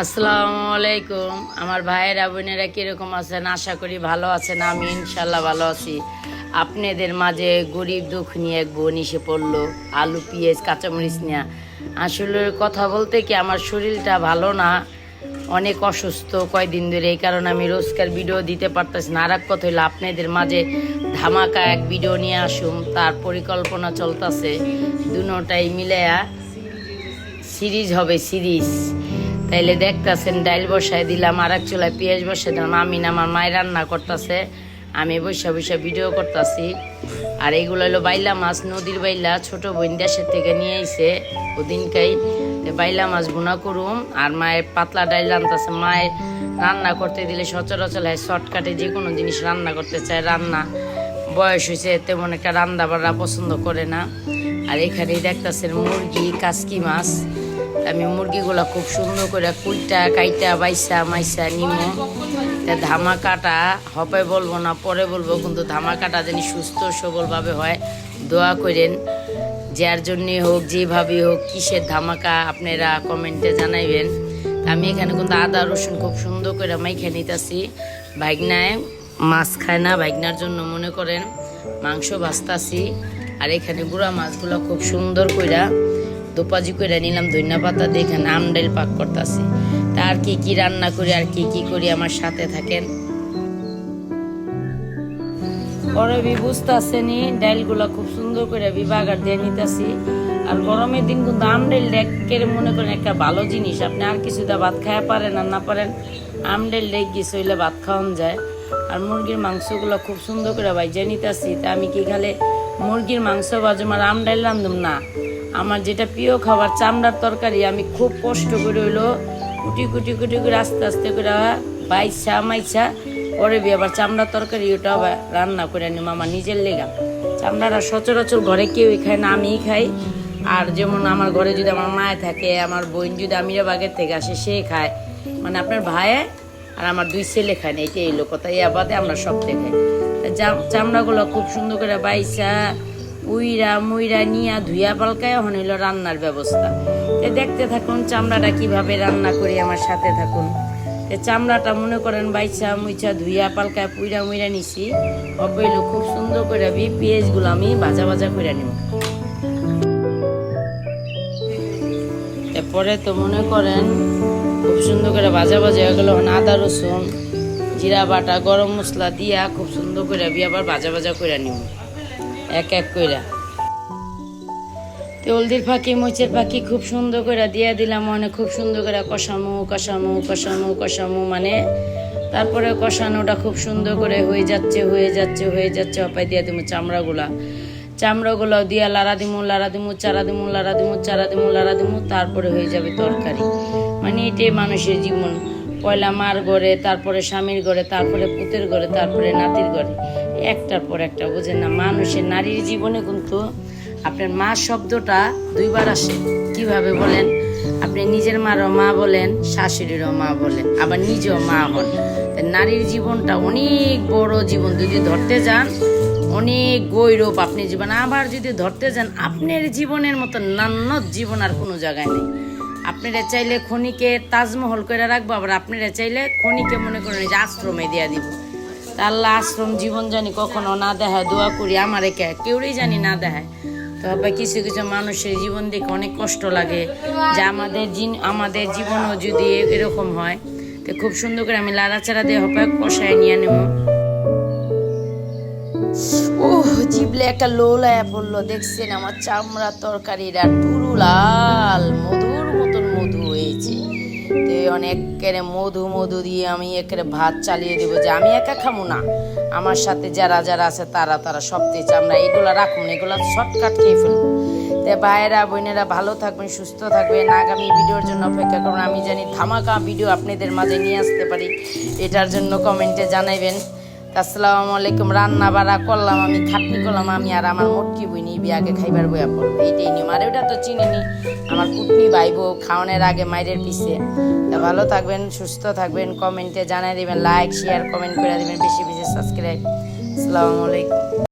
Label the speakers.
Speaker 1: আসসালামু আলাইকুম। আমার ভাইয়েরা, বোনেরা কীরকম আছেন? আশা করি ভালো আছেন। আমি ইনশাল্লাহ ভালো আছি। আপনাদের মাঝে গরিব দুঃখ নিয়ে এক বোন এসে পড়ল, আলু, পেঁয়াজ, কাঁচামরিচ নিয়ে। আসলে কথা বলতে কি, আমার শরীরটা ভালো না, অনেক অসুস্থ কয়দিন ধরে, এই কারণে আমি রোজকার ভিডিও দিতে পারতেছি না। আর এক কথা হইল আপনাদের মাঝে ধামাকা এক ভিডিও নিয়ে আসুম, তার পরিকল্পনা চলতেছে। দুটাই মিলাইয়া সিরিজ হবে, সিরিজ। তাইলে দেখতাছেন ডাইল বসায় দিলাম আর এক চুলায় পেঁয়াজ বসায় দিলাম। আমি না আমার মায়ের রান্না করতেছে, আমি বসে বসে ভিডিও করতেছি। আর এগুলো হলো বাইলা মাছ, নদীর বাইলা, ছোট বোন দেশের থেকে নিয়ে আইছে ওদিনকাই। বাইলা মাছ ভুনা করুম, আর মায়ের পাতলা ডাইল রান্তাছে মায়ের রান্না করতে দিলে সচরাচর হয় শর্টকাটে যে কোনো জিনিস রান্না করতে চায়, রান্না। বয়স হয়েছে তেমন একটা রান্না বান্না পছন্দ করে না। আর এখানেই দেখতেছেন মুরগি, কাসকি মাছ। আমি মুরগিগুলা খুব সুন্দর করে কুইটা, কাইটা, বাইসা, মাইসা নিমো। তা ধামাকাটা হবে বলব না, পরে বলব, কিন্তু ধামাকাটা যেন সুস্থ, সবলভাবে হয়, দোয়া করেন। যার জন্যে হোক যেভাবে হোক, কিসের ধামাকা আপনারা কমেন্টে জানাইবেন। আমি এখানে কিন্তু আদা, রসুন খুব সুন্দর করে মাইখে নিতেছি। ভাইগনায় মাছ খায় না ভাইগনার জন্য মনে করেন মাংস ভাজতাছি। আর এখানে গুঁড়া মাছগুলো খুব সুন্দর কইরা দোপাজি করে নিলাম ধনিয়া পাতা এখানে আমডাইল পাক করতেছি। তা আর কি কি রান্না করি, আর কি কি করি আমার সাথে থাকেন? পরে বি বুঝতেছে নি, ডাইলগুলো খুব সুন্দর করে বিভাগার দিয়ে নিতেছি। আর গরমের দিন কিন্তু আমডাইল ডেকের মনে করেন একটা ভালো জিনিস। আপনি আর কিছু দা ভাত খাওয়া পারেন আর না পারেন আমডাইল ডেক গেছে হইলে ভাত খাওয়ান যায়। আর মুরগির মাংসগুলো খুব সুন্দর করে ভাইজা নিতেছি। তা আমি কি খালে মুরগির মাংস বাজুম আর আমডাইল রান্ধুম? না। আমার যেটা প্রিয় খাবার, চামড়ার তরকারি, আমি খুব কষ্ট করে হইল কুটি কুটি কুটি করে আস্তে আস্তে করে বাইসা, মাইসা, পরে আবার চামড়ার তরকারি, ওটা আবার রান্না করে নিম আমার নিজের লেগা। চামড়াটা সচরাচর ঘরে কেউই খায় না, আমিই খাই। আর যেমন আমার ঘরে যদি আমার মায়ে থাকে, আমার বোন যদি আমিরা বাগের থেকে আসে, সে খায়। মানে আপনার ভাই আর আমার দুই ছেলে খায় না, এটাই এলো কথা। এই আবাদে আমরা সব চাম- চামড়াগুলো খুব সুন্দর করে বাইসা উইরা মুইরা নিয়া ধুইয়া পালকায় হইল রান্নার ব্যবস্থা। তো দেখতে থাকুন চামড়াটা কীভাবে রান্না করি আমার সাথে থাকুন। তো চামড়াটা মনে করেন বাইচা মুইচা ধুইয়া পালকায় পুইরা মুইরা নিছি। অপইলো খুব সুন্দর করে বি পেঁয়াজগুলো আমি ভাজা ভাজা করে নিব এরপরে তো মনে করেন খুব সুন্দর করে ভাজা ভাজা হয়ে গেল আদা, রসুন, জিরা বাটা, গরম মশলা দিয়া খুব সুন্দর করে বি আবার ভাজা ভাজা করে নিব এক এক কইরা। তো হলদির পাখি মরিচের পাখি খুব সুন্দর করে দিয়ে দিলাম মানে খুব সুন্দর করে কষামু কষামু কষামু কষামু মানে তারপরে কষানোটা খুব সুন্দর করে হয়ে যাচ্ছে হয়ে যাচ্ছে হয়ে যাচ্ছে, অপায় দিয়ে দিমু চামড়াগুলা। চামড়াগুলো দিয়া লাড়া দিমু লাড়া দিমু চারা দিমু, লাড়া দিমু চারা দিমু, লাড়া দিমু, তারপরে হয়ে যাবে তরকারি। মানে এটাই মানুষের জীবন। পয়লা মার ঘরে, তারপরে স্বামীর ঘরে, তারপরে পুতের ঘরে, তারপরে নাতির ঘরে। একটার পর একটা, বুঝেন না? মানুষের নারীর জীবনে কিন্তু আপনার মা শব্দটা দুইবার আসে। কীভাবে বলেন? আপনি নিজের মারও মা বলেন, শাশুড়িরও মা বলেন, আবার নিজেও মা হন। নারীর জীবনটা অনেক বড় জীবন। যদি ধরতে যান, অনেক গৌরব আপনি জীবন। আবার যদি ধরতে যান, আপনার জীবনের মতো নান্নত জীবন আর কোনো জায়গায় নেই। আপনারা চাইলে খনিকে তাজমহল করে রাখব, আবার আপনারা চাইলে খনিকে মনে করেন আশ্রমে দিয়া দিব। আল্লাহ আশ্রম জীবন জানি কখনো না দেখায়, দোয়া করি আমার একে কেউই জানি না দেখায়। তবে কিছু কিছু মানুষের জীবন দেখে অনেক কষ্ট লাগে যে আমাদের আমাদের জীবনও যদি এরকম হয়। তো খুব সুন্দর করে আমি লাড়াচাড়া দিয়ে হবে কষায় নিয়ে নেব। ওহ জিবলে একটা লোলায়া পড়ল, দেখছেন আমার চামড়া তরকারিটা পুরো লাল, মধুর তো অনেক মধু মধু দিয়ে আমি একরে ভাত চালিয়ে দেবো যে আমি একা খামো না। আমার সাথে যারা যারা আছে তারা তারা সব দিয়ে আমরা এগুলো রাখুন এগুলো শর্টকাট খেয়ে ফেলব তে ভাইয়েরা, বোনেরা ভালো থাকবেন, সুস্থ থাকবেন। আগামী ভিডিওর জন্য অপেক্ষা করুন। আমি জানি ধামাকা ভিডিও আপনাদের মাঝে নিয়ে আসতে পারি। এটার জন্য কমেন্টে জানাইবেন। আসসালামু আলাইকুম, রান্না বাড়া করলাম আমি, খাটনি করলাম আমি, আর আমার মোটকি বই নিবি, আগে খাইবার বইয়া পড়ব। এইটাই নিয়ম, আর ওটা তো চিনিনি। আমার কুটনি ভাইবো খাওয়ানোর আগে মায়ের পিছে। তা ভালো থাকবেন, সুস্থ থাকবেন, কমেন্টে জানাই দিবেন লাইক শেয়ার কমেন্ট করে দিবেন, বেশি বেশি সাবস্ক্রাইব আসসালামু আলাইকুম।